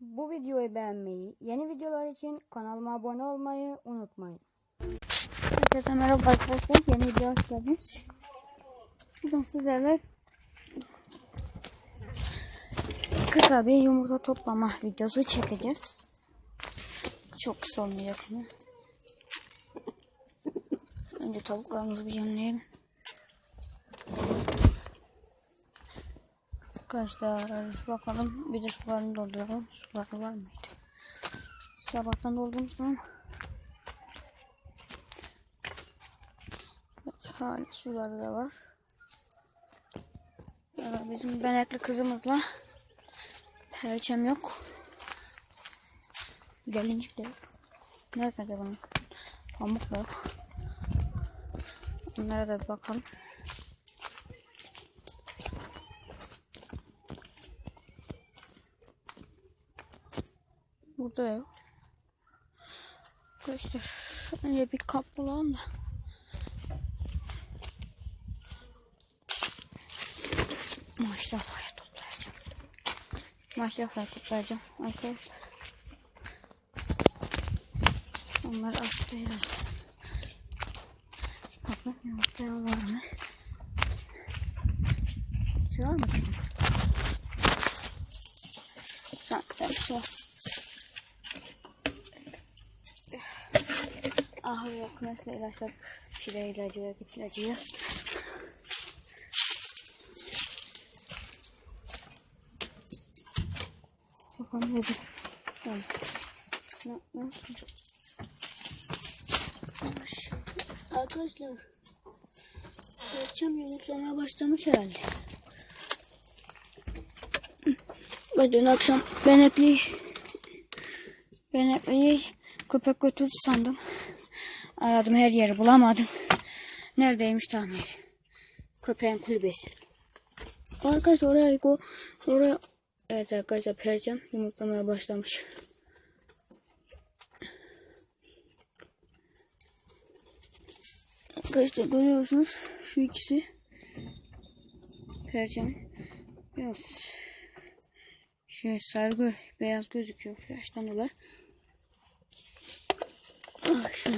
Bu videoyu beğenmeyi, yeni videolar için kanalıma abone olmayı unutmayın. Herkese merhaba arkadaşlar. Yeni videoya hoş geldiniz. Bugün sizlerle kısa bir yumurta toplama videosu çekeceğiz. Çok kısa olmayacak ama. Önce tavuklarımızı bir yemleyelim. Arkadaşlar bakalım bir de sularını dolduralım. Suları var mıydı? Sabahtan doldurmuştum ama. Hala suları da var. Ya bizim benekli kızımızla perçem yok. Gelincik de yok. Nerede acaba? Pamuk yok. Onlara da bakalım. Burada da yok. Arkadaşlar önce bir kap bulalım da. Maşrafaya toplayacağım. Maşrafaya toplayacağım arkadaşlar. Onlar açtı herhalde. Bakın yumurtaya var mı? Sığar mı? Sen, sen, sen. Ah yok mesela ilaçlar pire ilacı ve bit ilacı. Bakalım hadi. Tamam. Ne, yapayım? Arkadaşlar. Perçem yumurtlamaya başlamış herhalde. Ve dün akşam benekli benekliyi köpek götürdü sandım. Aradım her yeri bulamadım. Neredeymiş tamir. Köpeğin kulübesi. Arkadaşlar oraya go oraya Evet arkadaşlar perçem yumurtlamaya başlamış. Arkadaşlar görüyorsunuz şu ikisi perçem biraz şey sarı beyaz gözüküyor flaştan dolayı. Ah, şu,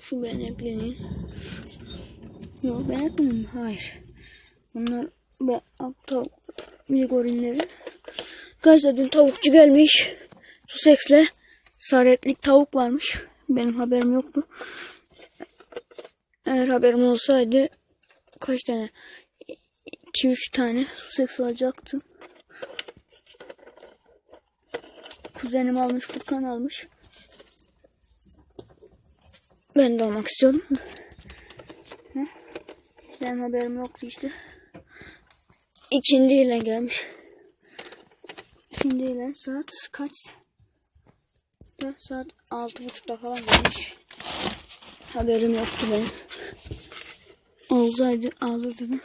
şu beneklinin yok beneklinin hayır. Bunlar be, tavuk migorinleri. Arkadaşlar dün tavukçu gelmiş. Suseks'le saretlik tavuk varmış. Benim haberim yoktu. Eğer haberim olsaydı kaç tane 2-3 tane Sussex alacaktım. Kuzenim almış, Furkan almış. Ben de olmak istiyordum. Benim haberim yoktu işte. İkindiyle gelmiş. İkindiyle saat kaç? Saat altı buçukta falan gelmiş. Haberim yoktu benim. Olsaydı alırdım.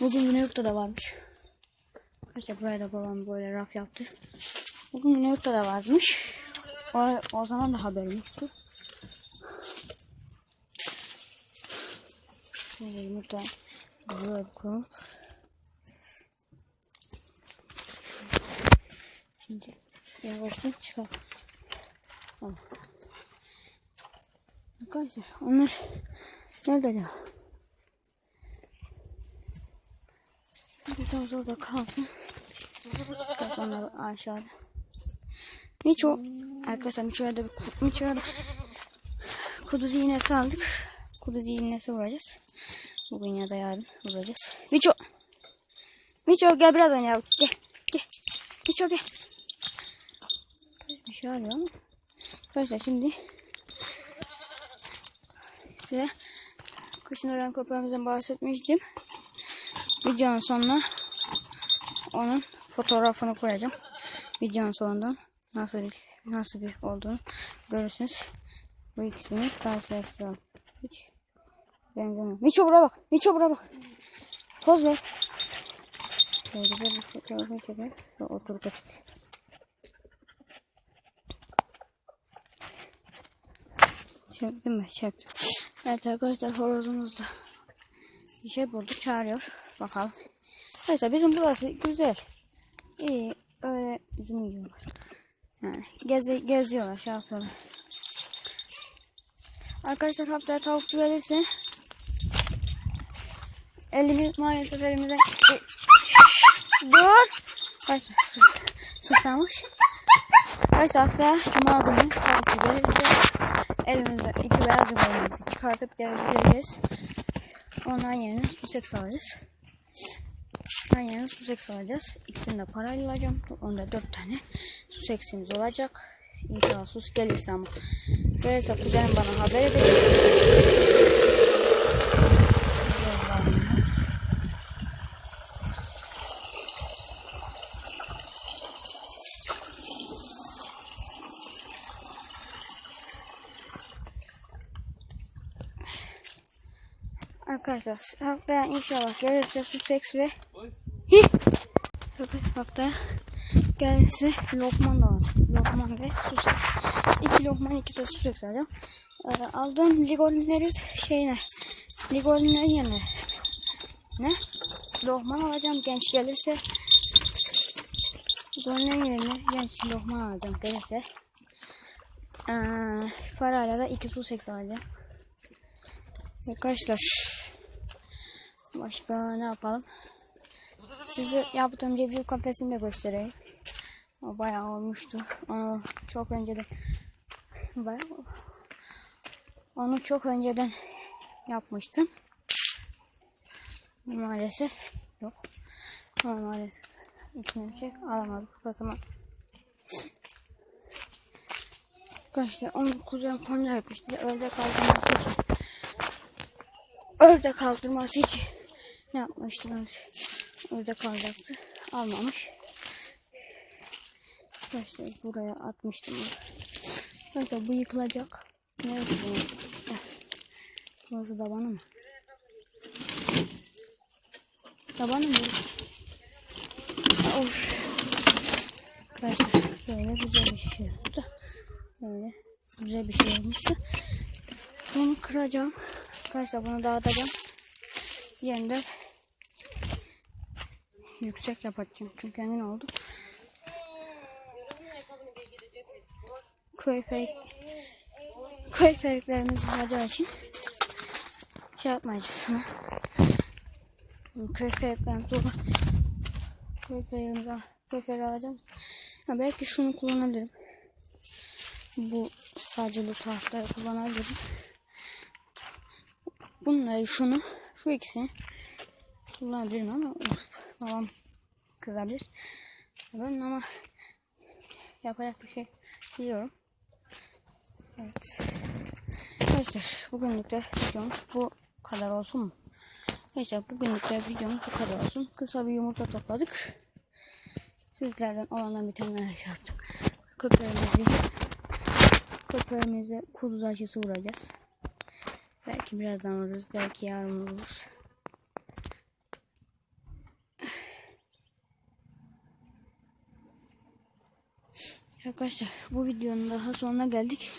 Bugün Güneyok'ta da varmış. Arkadaşlar buraya da babam böyle raf yaptı. Bugün Güneyok'ta da varmış. O, o zaman da haberim yoktu. Şöyle yumurta koyup Şimdi yavaştan çıkalım. Tamam. Arkadaşlar onlar nerede ya? Biraz orada kalsın. Biraz onlar aşağıda. Miço. Arkadaşlar Miço'ya da Miço'ya da kuduz iğnesi aldık. Kuduz iğnesi vuracağız. Bugün ya da yarın vuracağız. Miço. Miço gel biraz oynayalım. Gel. Gel. Miço gel. Bir şey arıyor ama. Arkadaşlar şimdi size kışın ölen köpeğimizden bahsetmiştim. Videonun sonuna onun fotoğrafını koyacağım. Videonun sonundan nasıl bir, nasıl bir olduğunu görürsünüz. Bu ikisini karşılaştıralım. Hiç benzemiyor. Miço buraya bak. Miço buraya bak. Poz ver. Şöyle güzel bir fotoğrafını çeker ve oturup açık. Çektim mi? Çektim. Evet arkadaşlar horozumuz da bir şey bulduk çağırıyor. Bakalım. Neyse bizim burası güzel. İyi öyle üzüm yiyorlar. Gezi, geziyorlar şey yapıyorlar. Arkadaşlar haftaya tavukçu gelirse elimiz maalesef elimizden E, dur Arkadaşlar sus, susamış Arkadaşlar haftaya cuma günü tavukçu gelirse elimizden iki beyaz yumurtamızı çıkartıp değiştireceğiz. Ondan yerine susek alacağız. Ben yerine susek alacağız. İkisini de parayla alacağım. Onda dört tane suseksimiz olacak. İnşallah sus gelirse ama. Gelirse kuzenim bana haber edecek. Arkadaşlar haftaya inşallah gelirse suseks ve Hi! Tabii haftaya gelirse lokman da alacağım. Lokman ve suseks. İki lokman iki de suseks alacağım. Ee, aldığım ligolinleri şeyine ligolinlerin yerine ne? Lokman alacağım genç gelirse ligolinlerin yerine genç lokman alacağım gelirse. Ee, parayla da iki suseks alacağım. Arkadaşlar başka ne yapalım? Size yaptığım review kafesini de göstereyim. O bayağı olmuştu. Onu çok önceden bayağı onu çok önceden yapmıştım. Maalesef yok. Maalesef içine şey alamadık o zaman. Arkadaşlar onu kuzen konuya yapmıştı. Ördek kaldırması için. Ördek kaldırması için ne Ördek kalacaktı. Almamış. Arkadaşlar buraya atmıştım. Arkadaşlar bu yıkılacak. Neresi bu? Burası tabanı mı? Tabanı mı? Of. Arkadaşlar böyle güzel bir şey oldu. Böyle güzel bir şey olmuştu. Bunu kıracağım. Arkadaşlar bunu dağıtacağım. Yeniden yüksek yapacağım. Çünkü emin oldum. Köy ferik köy feriklerimiz olacağı için şey yapmayacağız sana. Köy feriklerimiz dolu. Köy feriklerimizi. Köy feriği alacağım. Ha, belki şunu kullanabilirim. Bu sacılı tahtları kullanabilirim. Bunları şunu şu ikisini kullanabilirim ama babam kızabilir. Ben ama yapacak bir şey biliyorum. Evet. Arkadaşlar bugünlük de videomuz bu kadar olsun mu? Arkadaşlar bugünlük de videomuz bu kadar olsun. Kısa bir yumurta topladık. Sizlerden olandan bir tane yaptık. Köpeğimizi köpeğimize kuduz aşısı vuracağız. Belki birazdan vururuz. Belki yarın vururuz. Arkadaşlar bu videonun daha sonuna geldik.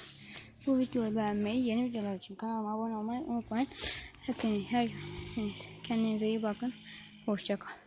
Bu videoyu beğenmeyi, yeni videolar için kanalıma abone olmayı unutmayın. Hepiniz her kendinize iyi bakın. Hoşçakalın.